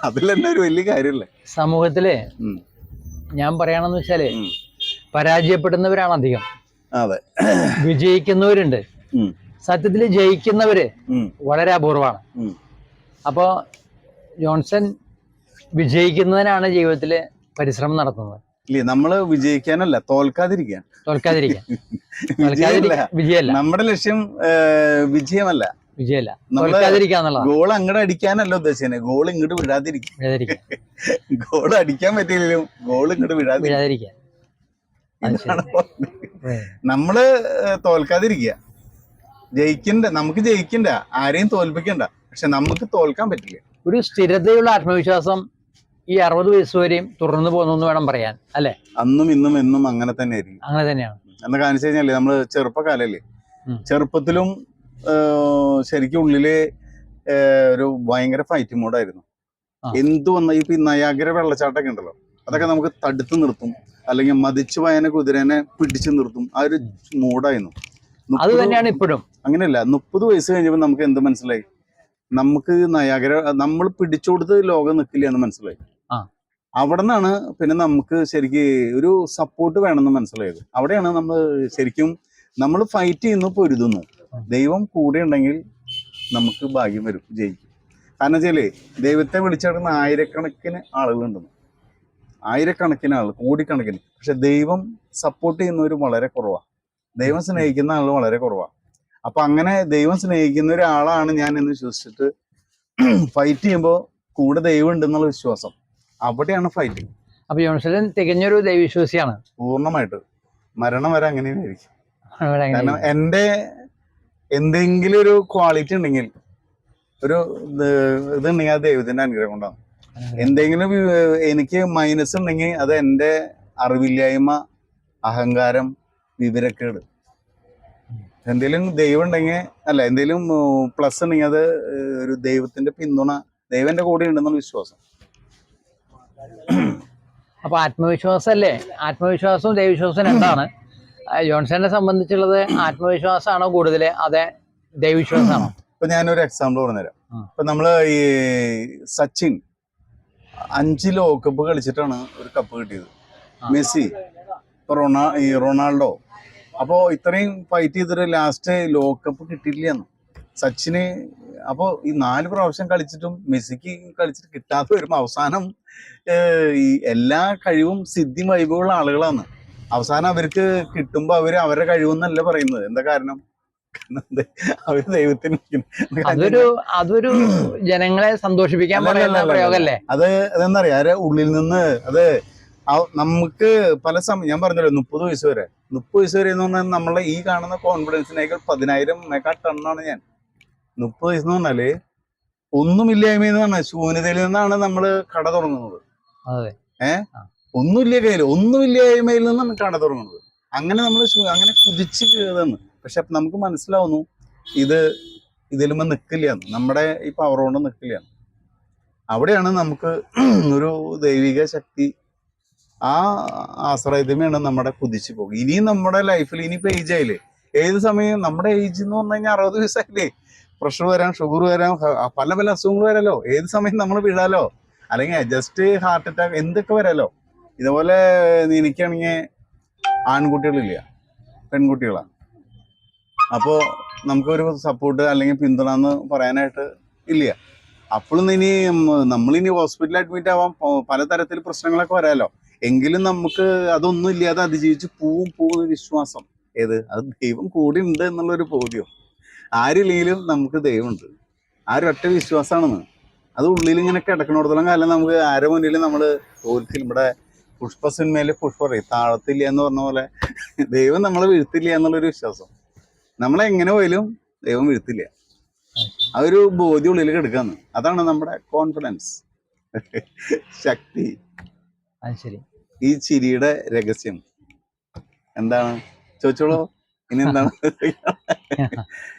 അതിൽ തന്നെ ഒരു വലിയ കാര്യമല്ലേ സമൂഹത്തിലെ ഞാൻ പറയണെന്ന് വെച്ചാൽ പരാജയപ്പെടുന്നവരാണ് അധികം. അതെ. വിജയിക്കുന്നവരുണ്ട്. സത്യത്തിൽ ജയിക്കുന്നവര് വളരെ അപൂർവമാണ്. അപ്പോ ജോൺസൺ വിജയിക്കുന്നതിനാണ് ജീവിതത്തിൽ പരിശ്രമം നടത്തുന്നത്. ഇല്ലേ നമ്മൾ വിജയിക്കാനല്ല തോൽക്കാതിരിക്കാൻ തോൽക്കാതിരിക്കാൻ വിജയമല്ല. നമ്മുടെ ലക്ഷ്യം വിജയമല്ല. വിജയല്ല. ഗോൾ അങ്ങോട്ട് അടിക്കാനല്ല ഉദ്ദേശിച്ചത്. ഗോൾ ഇങ്ങോട്ട് വിടാതിരിക്കും. ഗോൾ അടിക്കാൻ പറ്റില്ലല്ലോ ഗോൾ ഇങ്ങോട്ട് വിടാതിരിക്കും. വിടാതിരിക്കാൻ. നമ്മൾ തോൽക്കാതിരിക്കുക ജയിക്കണ്ട നമുക്ക് ജയിക്കണ്ട ആരെയും തോൽപ്പിക്കണ്ട. പക്ഷെ നമുക്ക് തോൽക്കാൻ പറ്റില്ല. ഒരു സ്ഥിരതയുള്ള ആത്മവിശ്വാസം ഈ അറുപത് വയസ്സ് വരെയും തുടർന്നു പോകുന്നു വേണം പറയാൻ അല്ലെ? അന്നും ഇന്നും എന്നും അങ്ങനെ തന്നെ ആയിരിക്കും അങ്ങനെ തന്നെയാണ്. എന്ന് കാണിച്ചു കഴിഞ്ഞാൽ നമ്മൾ ചെറുപ്പക്കാലല്ലേ. ചെറുപ്പത്തിലും ശരിക്കും ഉള്ളിൽ ഒരു ഭയങ്കര ഫൈറ്റ് മോഡായിരുന്നു എന്തു എന്ത് വന്ന ഇപ്പൊ ഈ നയാഗ്ര വെള്ളച്ചാട്ടമൊക്കെ ഉണ്ടല്ലോ? അതൊക്കെ നമുക്ക് തടുത്ത് നിർത്തും. അല്ലെങ്കിൽ മതിച്ചു പോയനെ കുതിരനെ പിടിച്ചു നിർത്തും. ആ ഒരു മൂഡായിരുന്നു അത് തന്നെയാണ് ഇപ്പോഴും. അങ്ങനെയല്ല മുപ്പത് വയസ്സ് കഴിഞ്ഞപ്പോൾ നമുക്ക് എന്ത് മനസ്സിലായി? നമുക്ക് നയാഗ്ര നമ്മൾ പിടിച്ചുകൊടുത്ത് ലോകം നിൽക്കില്ല എന്ന് മനസ്സിലായി. അവിടെ നിന്നാണ് പിന്നെ നമുക്ക് ശരിക്ക് ഒരു സപ്പോർട്ട് വേണമെന്ന് മനസ്സിലായത്. അവിടെയാണ് നമ്മൾ ശരിക്കും നമ്മൾ ഫൈറ്റ് ചെയ്യുന്നു പൊരുതുന്നു. ദൈവം കൂടെ ഉണ്ടെങ്കിൽ നമുക്ക് ഭാഗ്യം വരും ജയിക്കും. കാരണം വെച്ചാലേ ദൈവത്തെ വിളിച്ചെടുക്കുന്ന ആയിരക്കണക്കിന് ആളുകളുണ്ടെന്ന് ആയിരക്കണക്കിന് ആൾ കോടിക്കണക്കിന്. പക്ഷെ ദൈവം സപ്പോർട്ട് ചെയ്യുന്നവർ വളരെ കുറവാണ് ദൈവം സ്നേഹിക്കുന്ന ആൾ വളരെ കുറവാണ് അപ്പൊ അങ്ങനെ ദൈവം സ്നേഹിക്കുന്ന ഒരാളാണ് ഞാൻ എന്ന് വിശ്വസിച്ചിട്ട് ഫൈറ്റ് ചെയ്യുമ്പോൾ കൂടെ ദൈവം ഉണ്ടെന്നുള്ള വിശ്വാസം. അവിടെയാണ് ഫ്ലൈറ്റ് അപ്പൊ ജോൺസൺ തികഞ്ഞൊരു ദൈവവിശ്വാസിയാണ്. പൂർണമായിട്ട്. മരണം വരെ അങ്ങനെ കാരണം എന്റെ എന്തെങ്കിലും ഒരു ക്വാളിറ്റി ഉണ്ടെങ്കിൽ ഒരു ഇത് ഇതുണ്ടെങ്കിൽ അത് ദൈവത്തിന്റെ അനുഗ്രഹം കൊണ്ടാണ്. എന്തെങ്കിലും എനിക്ക് മൈനസ് ഉണ്ടെങ്കിൽ അത് എന്റെ അറിവില്ലായ്മ അഹങ്കാരം വിവരക്കേട്. എന്തെങ്കിലും ദൈവം ഉണ്ടെങ്കിൽ അല്ല എന്തെങ്കിലും പ്ലസ് ഉണ്ടെങ്കിൽ അത് ഒരു ദൈവത്തിന്റെ പിന്തുണ ദൈവന്റെ കൂടെ ഉണ്ടെന്നുള്ള വിശ്വാസം. അപ്പൊ ആത്മവിശ്വാസമല്ലേ ആത്മവിശ്വാസവും ദൈവവിശ്വാസവും എന്താണ് ജോൺസനെ സംബന്ധിച്ചുള്ളത് ആത്മവിശ്വാസമാണോ കൂടുതൽ അതെ ദൈവവിശ്വാസമാണോ? ഇപ്പൊ ഞാനൊരു എക്സാമ്പിൾ പറഞ്ഞുതരാം. ഇപ്പൊ നമ്മൾ ഈ സച്ചിൻ അഞ്ച് ലോകകപ്പ് കളിച്ചിട്ടാണ് ഒരു കപ്പ് കിട്ടിയത്. മെസ്സി ഇപ്പൊ റൊണാ ഈ റൊണാൾഡോ. അപ്പോ ഇത്രയും ഫൈറ്റ് ചെയ്തിട്ട് ലാസ്റ്റ് ലോകകപ്പ് കിട്ടിയില്ലെന്ന് സച്ചിന് അപ്പോ ഈ നാല് പ്രാവശ്യം കളിച്ചിട്ടും മെസ്സിക്ക് കളിച്ചിട്ട് കിട്ടാതെ വരുമ്പോ അവസാനം ഈ എല്ലാ കഴിവും സിദ്ധി വൈബുള്ള ആളുകളാണ്. അവസാനം അവർക്ക് കിട്ടുമ്പോ അവർ അവരുടെ കഴിവെന്നല്ല പറയുന്നത്. എന്താ കാരണം? അവർ ദൈവത്തിന്. അതൊരു അതൊരു ജനങ്ങളെ സന്തോഷിപ്പിക്കാൻ പറയുന്ന പ്രയോഗല്ലേ? അത് അതെന്താ പറയാ ആരെ ഉള്ളിൽ നിന്ന് അത് നമുക്ക് പല സമയം ഞാൻ പറഞ്ഞല്ലോ മുപ്പത് വയസ്സ് വരെ. മുപ്പത് വയസ്സ് വരെ എന്ന് പറഞ്ഞാൽ നമ്മളെ ഈ കാണുന്ന കോൺഫിഡൻസിനേക്കാൾ പതിനായിരം മെഗാ ടണ്ണാണ് ഞാൻ. മുപ്പത് വയസ്സെന്ന് പറഞ്ഞാൽ ഒന്നുമില്ലായ്മ എന്ന് പറഞ്ഞാൽ ശൂന്യതയിൽ നിന്നാണ് നമ്മൾ കട തുടങ്ങുന്നത്. അതെ. ഒന്നുമില്ല കയ്യിൽ ഒന്നുമില്ലായ്മയിൽ നിന്നാണ് കട തുടങ്ങുന്നത്. അങ്ങനെ നമ്മൾ അങ്ങനെ കുതിച്ച് കയറുന്നു പക്ഷെ നമുക്ക് മനസ്സിലാവുന്നു ഇത് ഇതിലുമ്പോ നിൽക്കില്ല നമ്മുടെ ഈ പവർ കൊണ്ട് നിൽക്കില്ല അവിടെയാണ് നമുക്ക് ഒരു ദൈവിക ശക്തി ആ ആശ്രയതമയാണ് നമ്മുടെ കുതിച്ചു പോകും ഇനിയും നമ്മുടെ ലൈഫിൽ ഇനിയിപ്പോ ഏജ് ആയില്ലേ? ഏത് സമയം? നമ്മുടെ ഏജ് എന്ന് പറഞ്ഞു കഴിഞ്ഞാൽ അറുപത് വയസ്സായില്ലേ? പ്രഷർ വരാം ഷുഗർ വരാം പല പല അസുഖങ്ങൾ വരാലോ? ഏത് സമയം നമ്മൾ വീഴാലോ അല്ലെങ്കിൽ ജസ്റ്റ് ഹാർട്ട് അറ്റാക്ക് എന്തൊക്കെ വരാലോ? ഇതുപോലെ എനിക്കാണെങ്കിൽ ആൺകുട്ടികളില്ല പെൺകുട്ടികളാണ് അപ്പോൾ നമുക്കൊരു സപ്പോർട്ട് അല്ലെങ്കിൽ പിന്തുണ എന്ന് പറയാനായിട്ട് ഇല്ല. അപ്പോഴും ഇനി നമ്മളിനി ഹോസ്പിറ്റലിൽ അഡ്മിറ്റ് ആവാം. പലതരത്തിൽ പ്രശ്നങ്ങളൊക്കെ വരാലോ. എങ്കിലും നമുക്ക് അതൊന്നും ഇല്ലാതെ അതിജീവിച്ച് പൂവും പൂവും വിശ്വാസം. ഏത്? അത് ദൈവം കൂടി ഉണ്ട് എന്നുള്ളൊരു ബോധ്യം. ആരില്ലെങ്കിലും നമുക്ക് ദൈവമുണ്ട്. ആ ഒരൊറ്റ വിശ്വാസമാണെന്ന്. അത് ഉള്ളിൽ ഇങ്ങനെ കിടക്കണോടത്തോളം കാലം നമുക്ക് ആരെ മുന്നിൽ നമ്മൾ തോൽക്കില്ല ഇവിടെ പുഷ്പ സിനിമയിൽ പുഷ്പ പറയും താഴത്തില്ല എന്ന് പറഞ്ഞ പോലെ. ദൈവം നമ്മളെ വീഴ്ത്തില്ല എന്നുള്ളൊരു വിശ്വാസം. നമ്മളെ എങ്ങനെ പോയാലും ദൈവം വീഴ്ത്തില്ല. ആ ഒരു ബോധ്യം ഉള്ളിൽ കിടക്കാന്ന് അതാണ് നമ്മുടെ കോൺഫിഡൻസ് ശക്തി. ശരി. ഈ ചിരിയുടെ രഹസ്യം. എന്താണ്? ചോദിച്ചോളൂ. ഇനി എന്താണ്?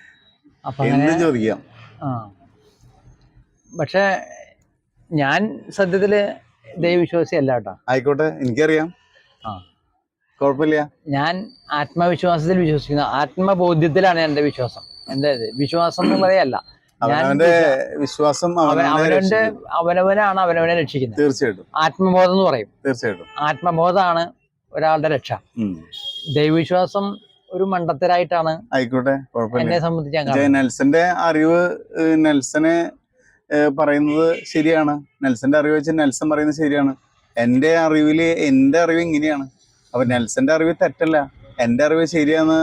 എന്തും ചോദിക്കാം. ആ. പക്ഷെ ഞാൻ സത്യത്തിൽ ദൈവവിശ്വാസി അല്ല കേട്ടോ. ആയിക്കോട്ടെ എനിക്കറിയാം. ആ. കുഴപ്പമില്ല. ഞാൻ ആത്മവിശ്വാസത്തിൽ വിശ്വസിക്കുന്നു. ആത്മബോധ്യത്തിലാണ് എന്റെ വിശ്വാസം. എന്റെ വിശ്വാസം എന്ന് പറയല്ല. അവനവന്റെ വിശ്വാസം അവനവന്റെ. അവനവനാണ് അവനവനെ രക്ഷിക്കുന്നത്. തീർച്ചയായിട്ടും. ആത്മബോധം എന്ന് പറയും. തീർച്ചയായിട്ടും. ആത്മബോധമാണ് ഒരാളുടെ രക്ഷ. ദൈവവിശ്വാസം ഒരു മണ്ടത്തരായിട്ടാണ് ആയിക്കോട്ടെ എന്നെ സംബന്ധിച്ച് നെൽസന്റെ അറിവ് നെൽസനെ പറയുന്നത് ശരിയാണ്. നെൽസന്റെ അറിവ് വെച്ച് നെൽസൺ പറയുന്നത് ശരിയാണ്. എന്റെ അറിവിൽ എന്റെ അറിവ് ഇങ്ങനെയാണ്. അപ്പൊ നെൽസന്റെ അറിവ് തെറ്റല്ല. എന്റെ അറിവ് ശരിയാന്ന്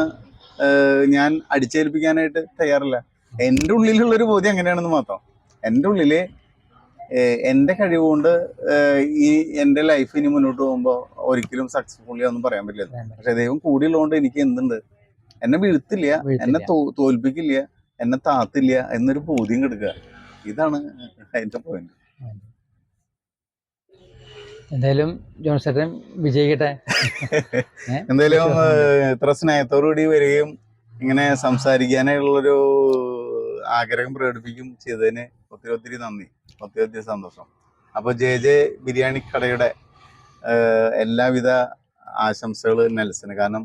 ഞാൻ അടിച്ചേൽപ്പിക്കാനായിട്ട് തയ്യാറില്ല. എന്റെ ഉള്ളിലുള്ള ഒരു ബോധ്യം എങ്ങനെയാണെന്ന് മാത്രം. എന്റെ ഉള്ളിൽ ഏഹ്, എന്റെ കഴിവ് കൊണ്ട് ഈ എന്റെ ലൈഫ് ഇനി മുന്നോട്ട് പോകുമ്പോൾ ഒരിക്കലും സക്സസ്ഫുള്ളി ഒന്നും പറയാൻ പറ്റില്ല. പക്ഷെ ദൈവം കൂടിയുള്ളതുകൊണ്ട് എനിക്ക് എന്തുണ്ട്? എന്നെ വീഴ്ത്തില്ല. എന്നെ തോൽപ്പിക്കില്ല എന്നെ താത്തില്ല എന്നൊരു ബോധ്യം കിടക്കുക. ഇതാണ് അതിന്റെ പോയിന്റ് എന്തായാലും ജോൺസേട്ടൻ വിജയിക്കട്ടെ. എന്തായാലും ഇത്ര സ്നേഹത്തോടു കൂടി സ്നേഹത്തോടുകൂടി വരികയും ഇങ്ങനെ സംസാരിക്കാനായിട്ടുള്ളൊരു ആഗ്രഹം പ്രകടിപ്പിക്കും ചെയ്തതിന് ഒത്തിരി ഒത്തിരി നന്ദി. ഒത്തിരി ഒത്തിരി സന്തോഷം. അപ്പോൾ ജെ ജെ ബിരിയാണി കടയുടെ എല്ലാവിധ ആശംസകൾ നെൽസന്. കാരണം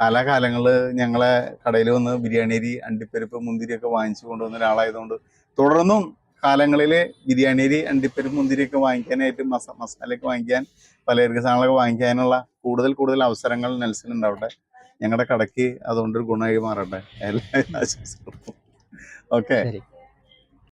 കാലാകാലങ്ങളിൽ ഞങ്ങളെ കടയിൽ വന്ന് ബിരിയാണി അരി അണ്ടിപ്പരിപ്പ് മുന്തിരിയൊക്കെ വാങ്ങിച്ചു കൊണ്ടുവന്ന ഒരാളായതുകൊണ്ട് തുടർന്നും കാലങ്ങളിൽ ബിരിയാണി അരി അണ്ടിപ്പരിപ്പ് മുന്തിരിയൊക്കെ വാങ്ങിക്കാനായിട്ട് മസ മസാലയൊക്കെ വാങ്ങിക്കാൻ പലചരക്ക് സാധനങ്ങളൊക്കെ വാങ്ങിക്കാനുള്ള കൂടുതൽ കൂടുതൽ അവസരങ്ങൾ നെൽസൺ ഉണ്ടാവട്ടെ ഞങ്ങളുടെ കടയ്ക്ക് അതുകൊണ്ടൊരു ഗുണമായി മാറട്ടെ. എല്ലാ ആശംസകളും. ഓക്കെ ശരി.